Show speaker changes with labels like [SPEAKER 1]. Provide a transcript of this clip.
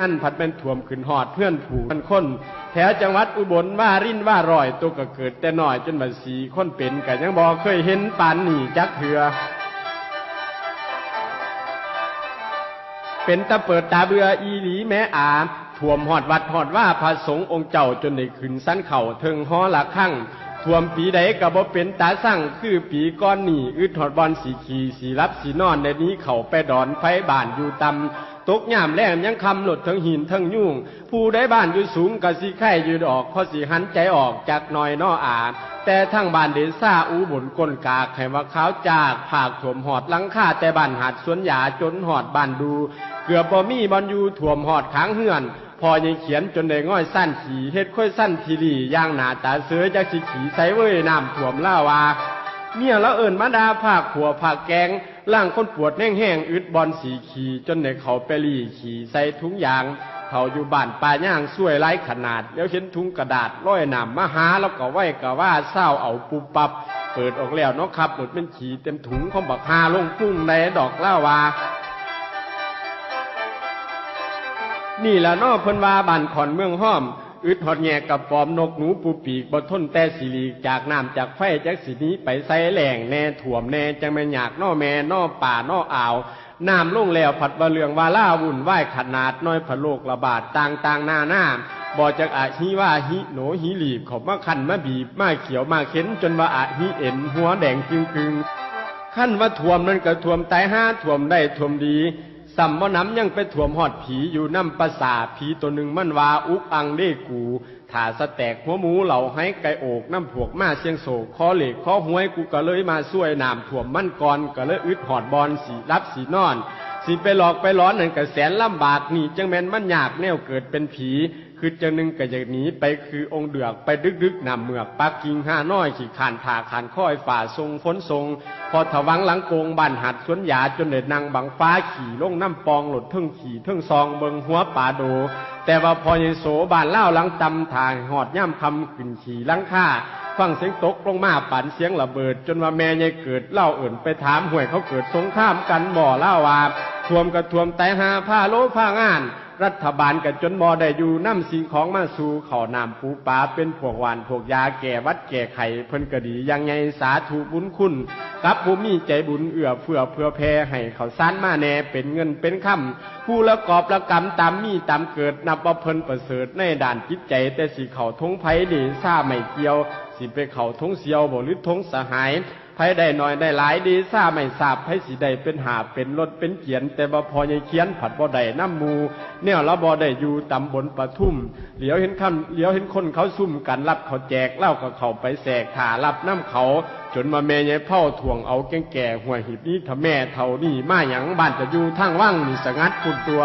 [SPEAKER 1] นั่นผัดเป็นถ่วมขึ้นหอดเพื่อนผูกมันค้นแถวจังหวัดอุบลว่ารินว่าร่อยตัวก็เกิดแต่น้อยจนบัดสีคนเป็นกันยังบอเคยเห็นปานหนีจักเถือ เป็นตะเปิดตาเบืออีหลีแม้อาท่วมหอดวัดหอดว่าพระสงฆ์องค์เจ้าจนได้ขึ้นสั้นเข่าเทิงหอละขั้งท่วมปีใดก็บ่เป็นตาสั่งคือปีก้อนหนีอึดหอดบอลสีขีสีรับสีนอนในนี้เข่าไปดอนไฟบานอยู่ตำ ตกยามแล้งยังคำหลดทั้งหินทั้งยุ่ง ผู้ได้บ้านอยู่สูงก็สิไข่ยืดออกพอสิหันใจออกจากหน่อยนออาแต่ทั้งบ้านเดซ่าอูบุญก้นกากให้ว่าขาวจากผากถ่วมหอดหลังคาแต่บ้านหาดสวนหยาจนหอดบ้านดู เกือบบ่มีบอลยูถ่วมหอดค้างเฮือนพอยังเขียนจนได้ง่อยสั้นขี่เฮ็ดค่อยสั้นทีรีย่างหนาตาเสือจากสิขี่ใสเว้ยน้ำถ่วมล่าวาเมียแล้วเอิญมาดาภาคขัวภาคแกง ล่างคนปวดแห้งแห้งๆอึดบอลสีขี่จนในเขาไปรีขี่ใส่ถุงยางเขาอยู่บ้านป่าย่างช่วยไร้ขนาด แล้วเห็นถุงกระดาษร้อยหนามมาหาแล้วก็ไหวกะว่าเศร้าเอาปุบปับ เปิดออกแล้วเนาะครับหลุดเป็นขี่เต็มถุงของบักฮาลงพุ่งในดอกล่าวานี่ละนอเพิ่นว่าบ้านขอนเมืองห้อม อึดหอดแงกับปอมนกหนูปูปีกบ่ทนแต่สิลีจากน้ำจากไฟจากสีนี้ไปใส่แหล่งแน่ถ่วมแน่จังแม่อยากนอแม่นอป่านออ่าวน้ำลงแล้วผัดบะเลืองวาล่าวุ่นไหวขนาดน้อยผะโลกระบาดต่างต่างๆหน้าหน้าบ่จากอาฮิว่าฮิโหนฮิหลีบเขามาคันมาบีบมาเขียวมาเข็นจนว่าอาฮิเอ็นหัวแดงจึงกึงขั้นว่าท่วมนั่นก็ท่วมตายห้าท่วมได้ท่วมดี สัมว่าน้ำยังไปถ่วมหอดผีอยู่น้ำประสาผีตัวหนึ่งมันวาอุกอังเด้กูถ่าสแตกหัวหมูเหล่าให้ไก่โอกน้ำผวกมาเชียงโศกคอเหล็กคอหวยกูก็เลยมาช่วยนามถ่วมมันก่อนก็เลยอึดหอดบอลสีรับสีนอน สิไปหลอกไปร้อนนั่นก็แสนลำบากนี่จังแมนมันยากแนวเกิดเป็นผี คือจังหนึ่งก็อยากหนีไปคือองค์เดือกไปดึกดึกๆนำเมือกปักกิ่งห้าน้อยขี่ขานผ่าขานค้อยฝ่าทรงฝนทรง พอถวังหลังโกงบ้านหัดสวนหยาจนเด็ดนางบังฟ้าขี่ลงน้ำปองหลดเทึ่งขี่เทึ่งซองเบิงหัวป่าโด แต่ว่าพอเยโสบานเล่าหลังตำทางหอดย่ำคำขึ้นขี่หลังค่าฟังเสียงตกลงมาปั่นเสียงระเบิด จนว่าแม่ยายเกิดเล่าเอิ่นไปถามห่วยเขาเกิดสงครามกันบ่อเล่าว่า ท่วมกระท่วมไตหาผ้าโลผ้างาน รัฐบาลกันจนบ่ได้อยู่น้ำสิ่งของมาสู่เขาวนำปูปลาเป็นพวกหวานพวกยาแก่วัดแก่ไข่เพิ่นกระดียังไงสาธุบุญคุณกับผู้มีใจบุญเอื้อเฟื่อเพื่อแพ่ให้เขาสานมาแน่เป็นเงินเป็นคำผู้ละกอบละกรรมตามมีตามเกิดนับว่าเพิ่นประเสริฐในด่านจิตใจแต่สิเขาทงไผดีซาไม่เกี่ยวสิไปเขาทงเสียวบ่หรือทงสหาย ไผได้น้อยได้หลายดีซ่าไม่ทราบไผสิได้เป็นหาเป็นรถเป็นเกียน แต่บ่พอยังเขียนผัดบ่ได้น้ำมู เนี่ยละบ่ได้อยู่ตำบลปทุมเหลียวเห็นคำเหลียวเห็นคนเขาซุ่มกันรับเขาแจกเล้าก็เขาไปแสกถ่ารับน้ำเขาจนมาแม่ยายเผาถ่วงเอาแก่งแก่หัวหิบนี้ถ้าแม่เท่านี้มาหยังบ้านจะอยู่ทางว่างนี่สงัดคุณตัว